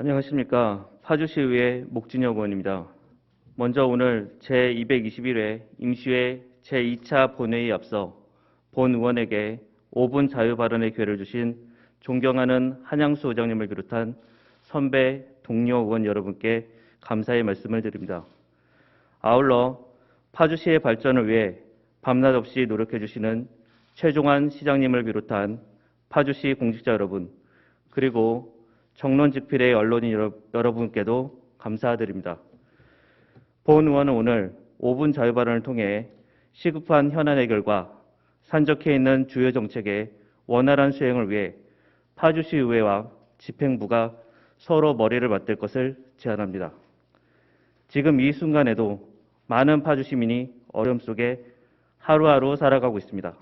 안녕하십니까. 파주시의회 목진혁 의원입니다. 먼저 오늘 제221회 임시회 제2차 본회의에 앞서 본 의원에게 5분 자유 발언의 기회를 주신 존경하는 한양수 의장님을 비롯한 선배 동료 의원 여러분께 감사의 말씀을 드립니다. 아울러 파주시의 발전을 위해 밤낮 없이 노력해 주시는 최종환 시장님을 비롯한 파주시 공직자 여러분, 그리고 정론직필의 언론인 여러- 여러분께도 감사드립니다. 본 의원은 오늘 5분 자유 발언을 통해 시급한 현안 해결과 산적해 있는 주요 정책의 원활한 수행을 위해 파주시 의회와 집행부가 서로 머리를 맞댈 것을 제안합니다. 지금 이 순간에도 많은 파주 시민이 어려움 속에 하루하루 살아가고 있습니다.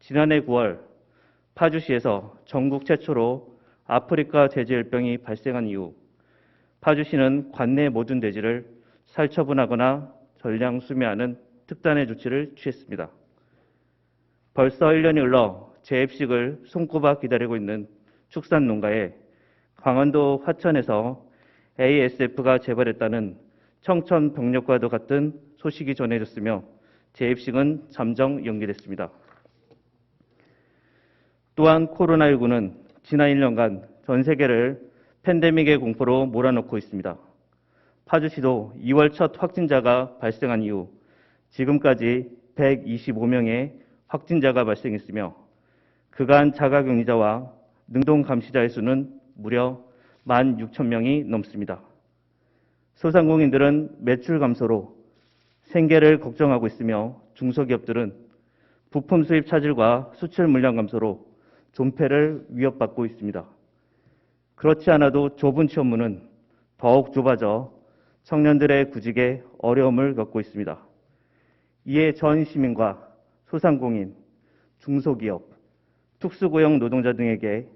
지난해 9월 파주시에서 전국 최초로 아프리카 돼지열병이 발생한 이후 파주시는 관내 모든 돼지를 살처분하거나 전량 수매하는 특단의 조치를 취했습니다. 벌써 1년이 흘러 재입식을 손꼽아 기다리고 있는 축산 농가에 강원도 화천에서 ASF가 재발했다는 청천벽력과도 같은 소식이 전해졌으며 재입식은 잠정 연기됐습니다. 또한 코로나19는 지난 1년간 전 세계를 팬데믹의 공포로 몰아넣고 있습니다. 파주시도 2월 첫 확진자가 발생한 이후 지금까지 125명의 확진자가 발생했으며 그간 자가격리자와 능동 감시자의 수는 무려 16,000명이 넘습니다. 소상공인들은 매출 감소로 생계를 걱정하고 있으며 중소기업들은 부품 수입 차질과 수출 물량 감소로 존폐를 위협받고 있습니다. 그렇지 않아도 좁은 취업문은 더욱 좁아져 청년들의 구직에 어려움을 겪고 있습니다. 이에 전 시민과 소상공인, 중소기업, 특수고용 노동자 등에게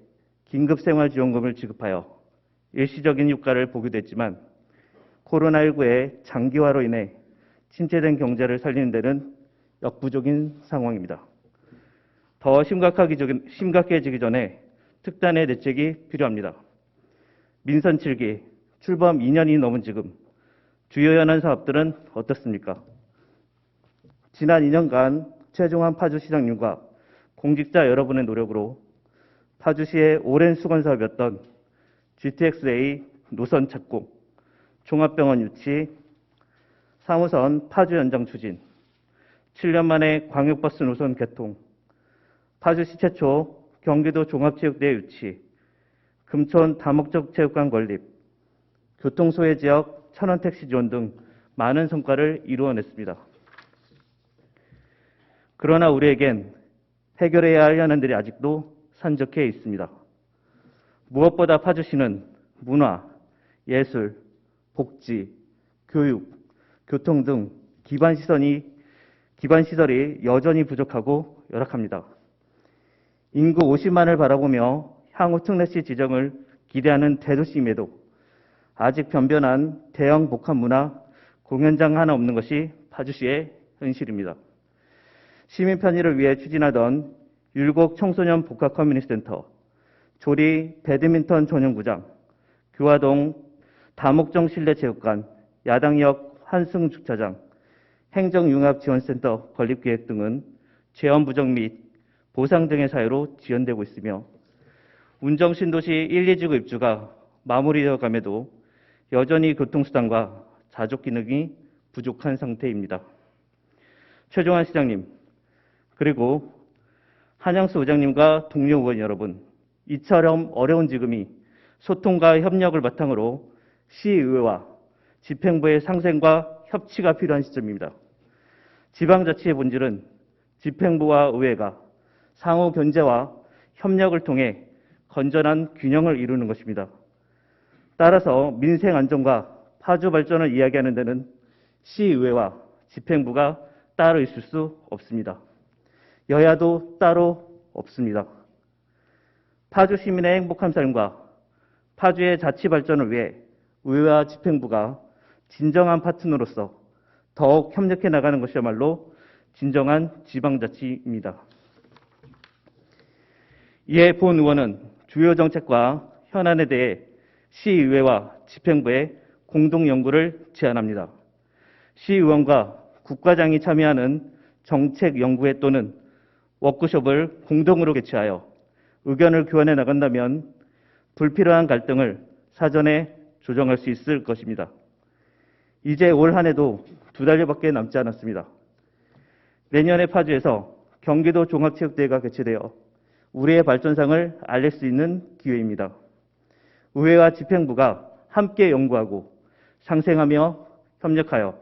긴급생활지원금을 지급하여 일시적인 효과를 보기도 했지만 코로나19의 장기화로 인해 침체된 경제를 살리는 데는 역부족인 상황입니다. 더 심각해지기 전에 특단의 대책이 필요합니다. 민선 7기, 출범 2년이 넘은 지금 주요 현안 사업들은 어떻습니까? 지난 2년간 최종환 파주시장님과 공직자 여러분의 노력으로 파주시의 오랜 수건 사업이었던 GTX-A 노선 착공, 종합병원 유치, 3호선 파주 연장 추진, 7년 만에 광역버스 노선 개통, 파주시 최초 경기도 종합체육대회 유치, 금천 다목적 체육관 건립, 교통소외 지역 천원 택시 지원 등 많은 성과를 이루어냈습니다. 그러나 우리에겐 해결해야 할 현안들이 아직도 산적해 있습니다. 무엇보다 파주시는 문화, 예술, 복지, 교육, 교통 등 기반 시설이 기반 시설이 여전히 부족하고 열악합니다. 인구 50만을 바라보며 향후 특례시 지정을 기대하는 대도시임에도 아직 변변한 대형 복합 문화 공연장 하나 없는 것이 파주시의 현실입니다. 시민 편의를 위해 추진하던 율곡 청소년 복합 커뮤니티 센터, 조리 배드민턴 전용구장, 교화동 다목적 실내체육관, 야당역 환승 주차장, 행정융합지원센터 건립 계획 등은 재원 부족 및 보상 등의 사유로 지연되고 있으며 운정 신도시 1, 2지구 입주가 마무리되어 감에도 여전히 교통수단과 자족 기능이 부족한 상태입니다. 최종환 시장님, 그리고 한양수 의장님과 동료 의원 여러분, 이처럼 어려운 지금이 소통과 협력을 바탕으로 시의회와 집행부의 상생과 협치가 필요한 시점입니다. 지방자치의 본질은 집행부와 의회가 상호 견제와 협력을 통해 건전한 균형을 이루는 것입니다. 따라서 민생 안정과 파주 발전을 이야기하는 데는 시의회와 집행부가 따로 있을 수 없습니다. 여야도 따로 없습니다. 파주 시민의 행복한 삶과 파주의 자치 발전을 위해 의회와 집행부가 진정한 파트너로서 더욱 협력해 나가는 것이야말로 진정한 지방자치입니다. 이에 본 의원은 주요 정책과 현안에 대해 시의회와 집행부에 공동 연구를 제안합니다. 시의원과 국과장이 참여하는 정책 연구회 또는 워크숍을 공동으로 개최하여 의견을 교환해 나간다면 불필요한 갈등을 사전에 조정할 수 있을 것입니다. 이제 올 한 해도 두 달여밖에 남지 않았습니다. 내년에 파주에서 경기도 종합체육대회가 개최되어 우리의 발전상을 알릴 수 있는 기회입니다. 의회와 집행부가 함께 연구하고 상생하며 협력하여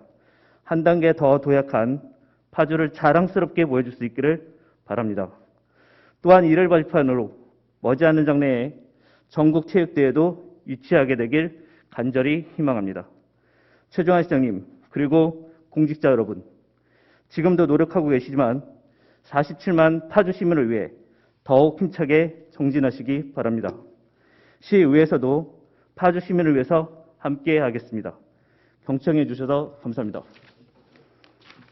한 단계 더 도약한 파주를 자랑스럽게 보여줄 수 있기를 바랍니다. 또한 이를 발판으로 머지않은 장래에 전국 체육대회도 유치하게 되길 간절히 희망합니다. 최종환 시장님 그리고 공직자 여러분 지금도 노력하고 계시지만 47만 파주 시민을 위해 더욱 힘차게 정진하시기 바랍니다. 시의회에서도 파주 시민을 위해서 함께 하겠습니다. 경청해 주셔서 감사합니다.